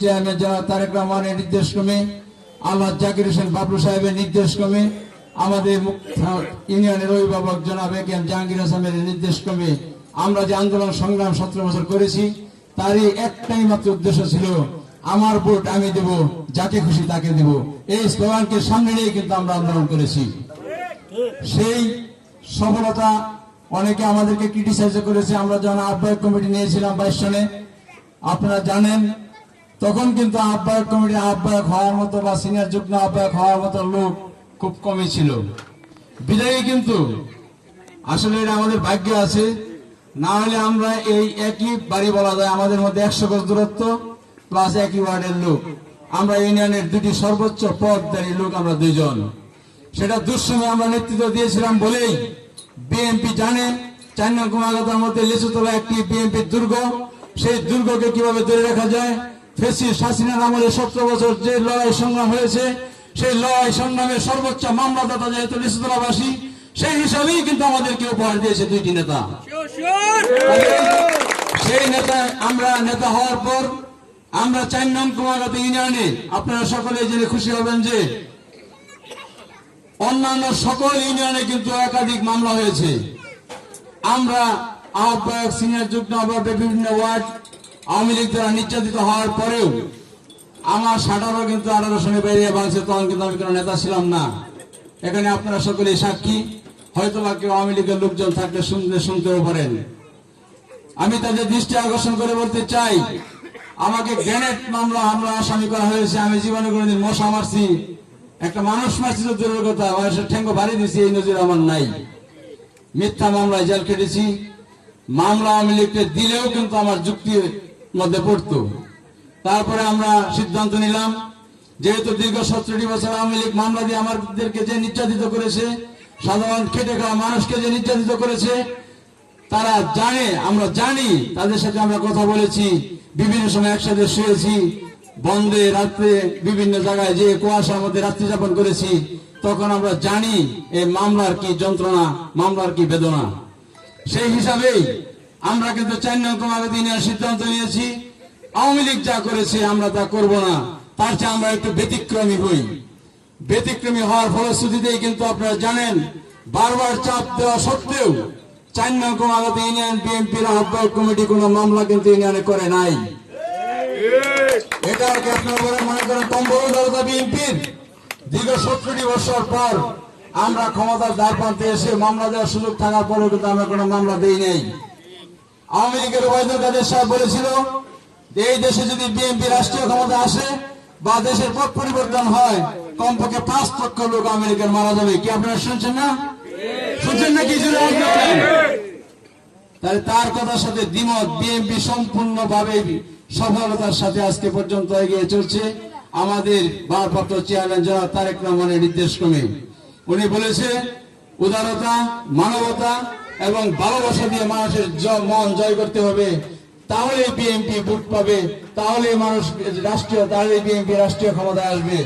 তারেক রহমানের নির্দেশ ক্রমে আল্লাহ জাকির হোসেন বাবলু সাহেবের নির্দেশ ক্রমে আমাদের ইউনিয়নের অভিভাবক জনাব এ জাহাঙ্গীর হাসানের নির্দেশ ক্রমে আমরা যে আন্দোলন সংগ্রাম সতেরো বছর করেছি, তারই একটাই মাত্র উদ্দেশ্য ছিল, আমার ভোট আমি দেব, যাকে খুশি তাকে দেব। এই স্লোগানকে সামনে নিয়ে কিন্তু আমরা আন্দোলন করেছি। সেই সফলতা অনেকে আমাদেরকে ক্রিটিসাইজ করেছে, আমরা যখন আহ্বায়ক কমিটি নিয়েছিলাম বাইশ সনে আপনারা জানেন তখন কিন্তু আহ্বায়ক কমিটির আহ্বায়ক হওয়ার মতো বা সিনিয়র যুগ্ম আহ্বায়ক হওয়ার মতো লোক খুব কমই ছিল। বিদায়ী কিন্তু, আসলে এটা আমাদের ভাগ্য আছে। না হলে আমরা এই একই বাড়ি বলা যায়, আমাদের মধ্যে একশো গজ দূরত্ব প্লাস একই ওয়ার্ডের লোক। আমরা ইউনিয়নের দুটি সর্বোচ্চ পদধারী লোক আমরা দুইজন। সেটা দুঃসময়ে আমরা নেতৃত্ব দিয়েছিলাম বলেই বিএনপি জানে। চার নং কুমারগাতার মধ্যে লিচুতলা একটি বিএনপির দুর্গ। সেই দুর্গকে কীভাবে ধরে রাখা যায়? ফেসি শাসিনার আমলে সতেরো বছর যে লড়াই সংগ্রাম হয়েছে সেই লড়াই সংগ্রামের সর্বোচ্চ মামলাদাতা যেহেতু লিচুতলাবাসী সেই হিসাবেই কিন্তু আমাদেরকে উপহার দিয়েছে দুইটি নেতা। সেই নেতা আমরা নেতা হওয়ার পর আমরা চার নং কুমারগাতা ইউনিয়নে আপনারা সকলে জেনে খুশি হবেন যে অন্যান্য সকল ইউনিয়নে কিন্তু একাধিক মামলা হয়েছে। আমরা আহ্বায়ক সিনিয়র যুগ্ম আহ্বায়ক বিভিন্ন ওয়ার্ড আওয়ামী লীগ দ্বারা নির্যাতিত হওয়ার পরেও আমার সাটারও কিন্তু আঠারো সনে বেরিয়ে বাংছে তখন কিন্তু আমি কোনো নেতা ছিলাম না। এখানে আপনারা সকলেই সাক্ষী। হয়তো বা কেউ আওয়ামী লীগের লোকজন থাকলে শুনতে শুনতেও পারেন। আমি তাদের দৃষ্টি আকর্ষণ করে বলতে চাই, আমাকে গ্রেনেড মামলা, হামলা, আসামি করা হয়েছে। আমি জীবনে কোনোদিন মশা মারছি। একটা মানুষ মারছি তো দূরের কথা মানুষের ঠেঙ্গ ভারী দিয়েছি, এই নজির আমার নাই। মিথ্যা মামলায় জেল কেটেছি মামলা আওয়ামী লীগকে দিলেও কিন্তু আমার যুক্তির মধ্যে পড়তো। তারপরে আমরা সিদ্ধান্ত নিলাম, যেহেতু দীর্ঘ সতেরোটি বছর আওয়ামী লীগ মামলা দিয়ে আমাদেরকে যে নির্যাতিত করেছে, সাধারণ খেটে খাওয়া মানুষকে যে নির্যাতিত করেছে, তারা জানে, আমরা জানি, তাদের সাথে আমরা কথা বলেছি, বিভিন্ন সময় একসাথে শুয়েছি বন্ধে রাত্রে বিভিন্ন জায়গায় যে কুয়াশার মধ্যে রাত্রি যাপন করেছি, তখন আমরা জানি এই মামলার কি যন্ত্রণা, মামলার কি বেদনা। সেই হিসাবেই আমরা কিন্তু চার নং কমাগতি নেওয়ার সিদ্ধান্ত নিয়েছি, আওয়ামী লীগ যা করেছে আমরা তা করব না। তার চেয়ে আমরা একটু ব্যতিক্রমী হই। ব্যতিক্রমী হওয়ার ফলশ্রুতিতেই কিন্তু আপনারা জানেন, বারবার চাপ দেওয়া সত্ত্বেও চার নং কমাগতি ইউনিয়ন বিএনপির আহ্বায়ক কমিটি কোনো মামলা কিন্তু ইউনিয়নে করে নাই। এটা আর কি আপনারা মনে করেন কম বড় বিএনপির? দীর্ঘ সত্তরটি বছর পর আমরা ক্ষমতার দ্বার প্রান্তে এসে মামলা দেওয়ার সুযোগ থাকার পরেও কিন্তু আমরা কোনো মামলা দেই নাই। আওয়ামী লীগের কাদের সাহেব বলেছিল যে এই দেশে যদি বিএনপি রাষ্ট্রীয় ক্ষমতা আসে বা দেশের পথ পরিবর্তন হয়, কমপক্ষে পাঁচ লক্ষ লোক লীগের মারা যাবে। কি আপনারা শুনছেন না? শুনছেন জুড়ে আসবে তাহলে তার কথার সাথে দ্বিমত বিএনপি সফলতার সাথে আজকে পর্যন্ত এগিয়ে চলছে। আমাদের ভারপ্রাপ্ত চেয়ারম্যান জনাব তারেক রহমানের নির্দেশ ক্রমে উনি বলেছে, উদারতা, মানবতা এবং ভালোবাসা দিয়ে মানুষের মন জয় করতে হবে তাহলে বিএনপি ভোট পাবে তাহলে মানুষ রাষ্ট্রীয় তাহলে বিএনপি রাষ্ট্রীয় ক্ষমতায় আসবে।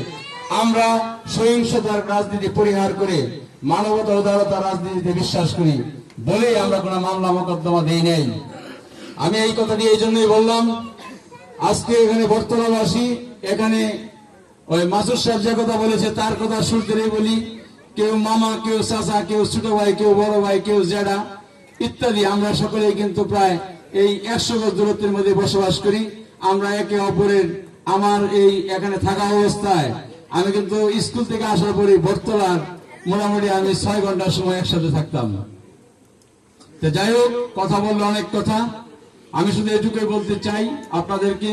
আমরা সহিংসতার রাজনীতি পরিহার করে, মানবতা উদারতা রাজনীতিতে বিশ্বাস করি, বলেই আমরা কোনো মামলা মোকদ্দমা দেই নাই। আমি এই কথাটি এই জন্যই বললাম, আজকে এখানে বর্তমানবাসী, এখানে ওই মাসুর সাহেব যে কথা বলেছে, তার কথা শুনতে বলি কেউ মামা, কেউ চাচা, কেউ ছোট ভাই, কেউ বড় ভাই, কেউ জেডা ইত্যাদি। আমরা সকলেই কিন্তু প্রায় এই একশো গজ দূরত্বের মধ্যে বসবাস করি। আমরা একে অপরের, আমার এই এখানে থাকা অবস্থায়। আমি কিন্তু স্কুল থেকে আসার পরে বর্তলার মোটামুটি আমি ছয় ঘণ্টার সময় একসাথে থাকতাম। তো যাই হোক, কথা বলল অনেক কথা। আমি শুধু এটুকুই বলতে চাই আপনাদেরকে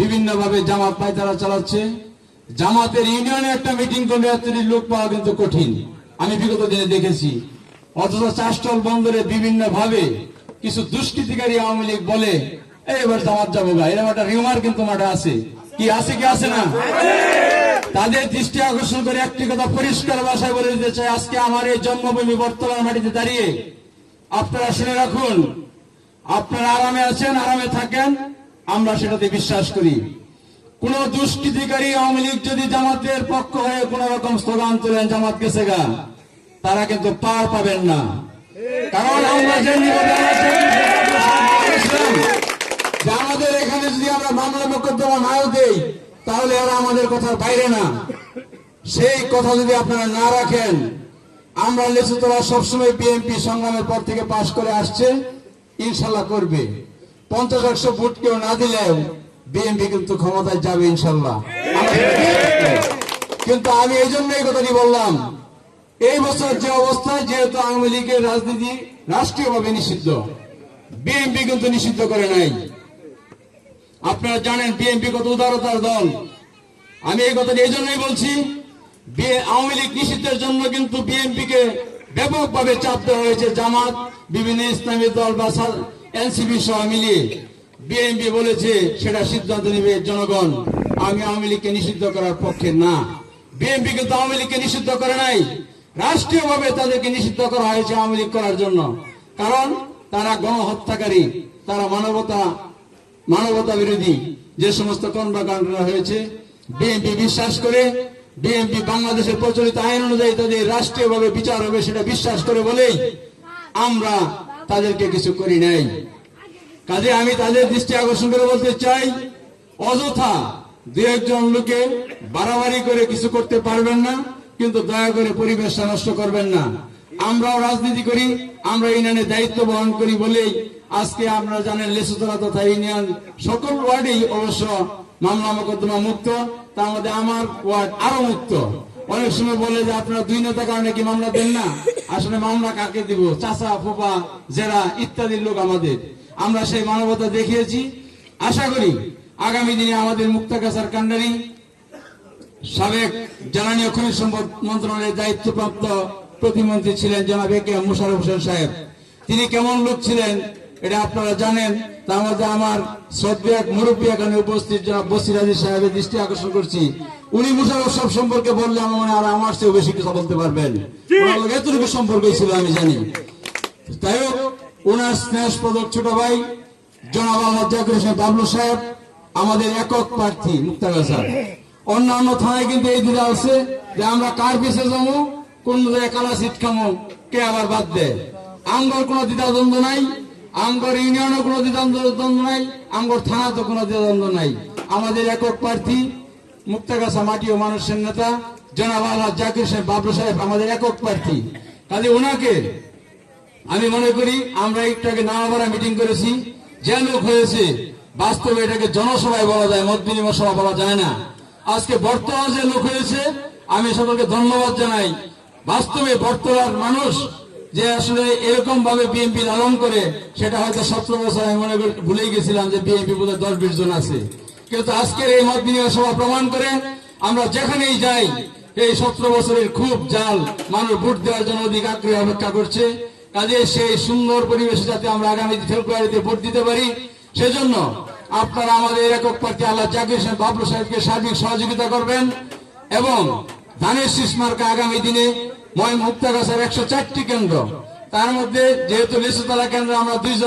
বিভিন্ন ভাবে জামাত পায়তারা চালাচ্ছে। জামাতের ইউনিয়নে একটা মিটিং করলে এতটি লোক পাওয়া কিন্তু কঠিন। আমি বিগত দিনে দেখেছি, অথচ চাষটল বন্দরে বিভিন্ন ভাবে কিছু দুষ্কৃতিকারী আওয়ামী লীগ বলে এবার জামাত যাব গা। এরকম একটা রিউমার কিন্তু মাঠে আছে। কি আছে কি আছে না? তাদের দৃষ্টি আকর্ষণ করে একটি কথা পরিষ্কার ভাষায় বলে দিতে চাই, আজকে আমার এই জন্মভূমি বর্তমান মাটিতে দাঁড়িয়ে, আপনারা শুনে রাখুন, আপনারা আরামে আছেন, আরামে থাকেন, আমরা সেটাতে বিশ্বাস করি। কোন দুষ্কৃতিকারী আওয়ামী লীগ যদি জামাতের পক্ষ হয়ে কোন রকম স্লোগান তোলেন জামাত গেছে গা তারা কিন্তু পার পাবেন না। কারণ আমরা যে আমাদের এখানে যদি আমরা মামলা মোকদ্দমা নাও দেই, তাহলে এরা আমাদের কথার বাইরে না। সেই কথা যদি আপনারা না রাখেন, আমরা লেসুতলা সবসময় বিএনপি সংগ্রামের পর থেকে পাশ করে আসছে, ইনশাল্লাহ করবে। পঞ্চাশ একশো ভোট কেউ না দিলেও বিএনপি কিন্তু ক্ষমতায় যাবে ইনশাল্লাহ। কিন্তু আমি এই জন্য এই কথাটি বললাম, এই বছর যে অবস্থায় যেহেতু আওয়ামী লীগের রাজনীতি রাষ্ট্রীয়ভাবে নিষিদ্ধ বিএনপি কিন্তু নিষিদ্ধ করে নাই। আপনারা জানেন বিএনপি কত উদারতার দল। আমি এই কথাটি এই জন্যই বলছি আওয়ামী লীগ নিষিদ্ধের জন্য কিন্তু বিএনপি কে ব্যাপকভাবে চাপ দেওয়া হয়েছে জামাত, বিভিন্ন ইসলামী দল বা এনসিপি সহ মিলিয়ে। বিএনপি বলেছে সেটা সিদ্ধান্ত নেবে জনগণ। আমি আওয়ামী লীগকে নিষিদ্ধ করার পক্ষে না। বিএনপি কিন্তু আওয়ামী লীগকে নিষিদ্ধ করে নাই। রাষ্ট্রীয়ভাবে তাদেরকে নিষিদ্ধ করা হয়েছে আওয়ামী লীগ করার জন্য। কারণ তারা গণহত্যাকারী, তারা মানবতা মানবতা বিরোধী যে সমস্ত কর্মকাণ্ড হয়েছে বিএনপি বিশ্বাস করে বিএনপি বাংলাদেশের প্রচলিত আইন অনুযায়ী তাদের রাষ্ট্রীয়ভাবে বিচার হবে সেটা বিশ্বাস করে বলেই আমরা তাদেরকে কিছু করি নাই। কাজে আমি তাদের দৃষ্টি আকর্ষণ করে বলতে চাই, অযথা দু একজন লোকে বাড়াবাড়ি করে কিছু করতে পারবেন না, কিন্তু দয়া করে পরিবেশটা নষ্ট করবেন না। আমরাও রাজনীতি করি, আমরা ইউনিয়নে দায়িত্ব বহন করি বলেই আজকে আপনারা জানেন লেসুতলা তথা ইউনিয়ন সকল ওয়ার্ডেই অবশ্য মামলা মোকদ্দমা মুক্ত, তার মধ্যে আমার ওয়ার্ড আরও মুক্ত। অনেক সময় বলে যে আপনারা দুই নেতা কারণে কি মামলা দেন না? আসলে মামলা কাকে দিব? চাচা ফোপা জেরা ইত্যাদি লোক আমাদের। আমরা সেই মানবতা দেখিয়েছি। আশা করি আগামী দিনে আমাদের মুক্তাগাছার কান্ডারি সাবেক জ্বালানি ও খনিজ সম্পদ মন্ত্রণালয়ের দায়িত্বপ্রাপ্ত প্রতিমন্ত্রী ছিলেন জনাব A K M Mosharraf Hossain সাহেব। তিনি কেমন লোক ছিলেন এটা আপনারা জানেন। তার মধ্যে আমার সদ্বিয়াক মুরব্বী এখানে উপস্থিত জনাব বসির আলী সাহেবের দৃষ্টি আকর্ষণ করছি। উনি মুশারফ সাহেব সম্পর্কে বললে আমার মনে হয় আর আমার চেয়েও বেশি কিছু বলতে পারবেন। এতটুকু সম্পর্কই ছিল আমি জানি। তাই হোক ওনার স্নেহপদক ছোট ভাই, জনাব আহমদ জাকির বাবলু সাহেব, আমাদের একক প্রার্থী মুক্তাগাছা অন্যান্য থানায় কিন্তু এই দিকে আছে যে আমরা কার পিছে যাব, কোন জায়গায় কালা সিট খামো, কে আবার বাদ দেয়। আমগর কোনো দ্বিধাদ্বন্দ্ব নাই আমগর ইউনিয়নও কোনো দ্বিধাদ্বন্দ্ব নাই আমগর থানা তো কোনো দ্বিধাদ্বন্দ্ব নাই। আমাদের একক প্রার্থী মুক্তাগাছা মাটি ও মানুষের নেতা, জনাব আহমদ জাকির হোসেন বাবলু সাহেব আমাদের একক প্রার্থী। কাজে ওনাকে আমি মনে করি আমরা একটু আগে নামাবাড়া মিটিং করেছি। যে লোক হয়েছে, বাস্তবে এটাকে জনসভায় বলা যায়, মত বিনিময় সভা বলা যায় না। আজকে বর্তমান যে লোক হয়েছে, আমি সকলকে ধন্যবাদ জানাই। বাস্তবে বর্তমান মানুষ যে আসলে এরকম ভাবে বিএনপি লালন করে, সেটা হয়তো সতেরো বছর আমি মনে করি ভুলেই গেছিলাম যে বিএনপি বোধহয় দশ বিশ জন আছে। কিন্তু আজকের এই মত বিনিময় সভা প্রমাণ করে, আমরা যেখানেই যাই, এই সতেরো বছরের খুব জাল মানুষ ভোট দেওয়ার জন্য অধিক আগ্রহে অপেক্ষা করছে। কাজে সেই সুন্দর পরিবেশে যাতে আমরা আগামী ফেব্রুয়ারিতে ভোট দিতে পারি, সেজন্য আপনারা আমাদের একক প্রার্থী আল্লাহ জাকির হোসেন বাবলু সাহেবকে সার্বিক সহযোগিতা করবেন এবং ধানের শীষ মার্কা আগামী দিনে ময় মুক্তাগাছার একশো চারটি কেন্দ্র। তার মধ্যে যেহেতু লিচুতলা কেন্দ্র আমরা দুইজন